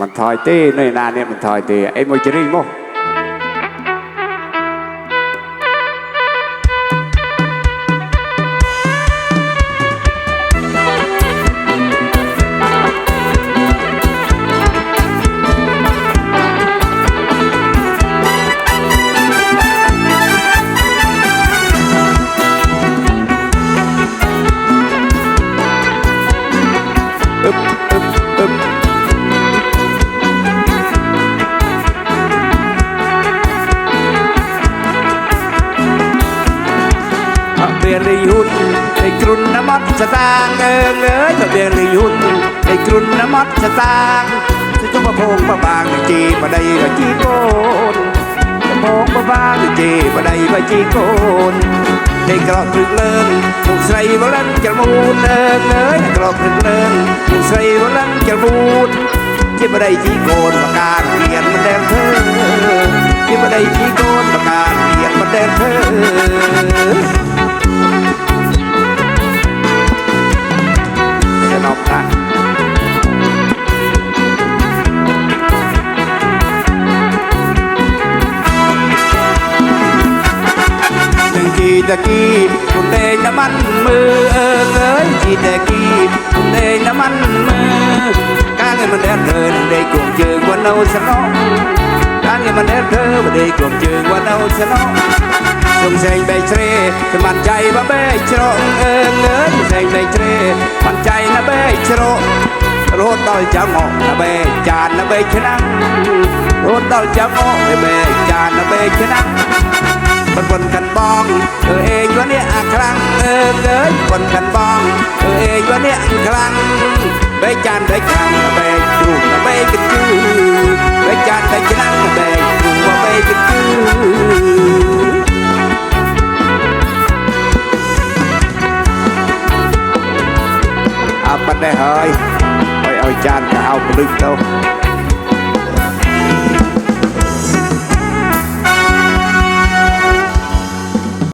មិនថយទេនៅណានេះមិនថយទេអីមួយជ្រីងមកអឺ มัดสตางเอิงเอ้ยทะเบียนลีหุ่นในกรุนน้ำมัดสตางจะจุกมพงมาบางจีมาได้ก็จีโกนมาโพงมาบางจีมาได้ก็จีโกนได้กรอบพรึกเลินผู้ใส่บลันจะมูนเอิงเอ้ยกรอบพรึกเลินผู้ใส่บลันจะมูนที่มาได้ที่โกนประกาศเปลี่ยนมันแดงเธอที่มาได้ที่โกนประกาศเปลี่ยนมันแดงเธอ ตะกี้คุณเดน้ำมันมือเอิงเอ้ยกีตะกี้คุณเดน้ำมันมือการเงินมันแดดเธอได้กลมเจือวันเอาสนองการเงินมันแดดเธอไม่ได้กลมเจือวันเอาสนองสงเสงใบเทรจะมั่นใจว่าใบชรองเอิงเอ้ยเสงใบเทรมันใจนะใบชรองรถดอยจะงอกนะใบจานนะใบชนะรถดอยจะงอกนะใบจานนะใบชนะบนบนกัน បងអើអេយនេះអាខ្លាំងអើកើយប៉ុនកាន់បងអើអេយនេះខ្លាំងបេចានបេខាំបេគ្រូបេកជឺបេចានបេឆ្នាំបេគ្រូបេកជឺអាប៉ុណ្ណេះហើយឲ្យឲ្យចានកៅអោពលឹកទៅ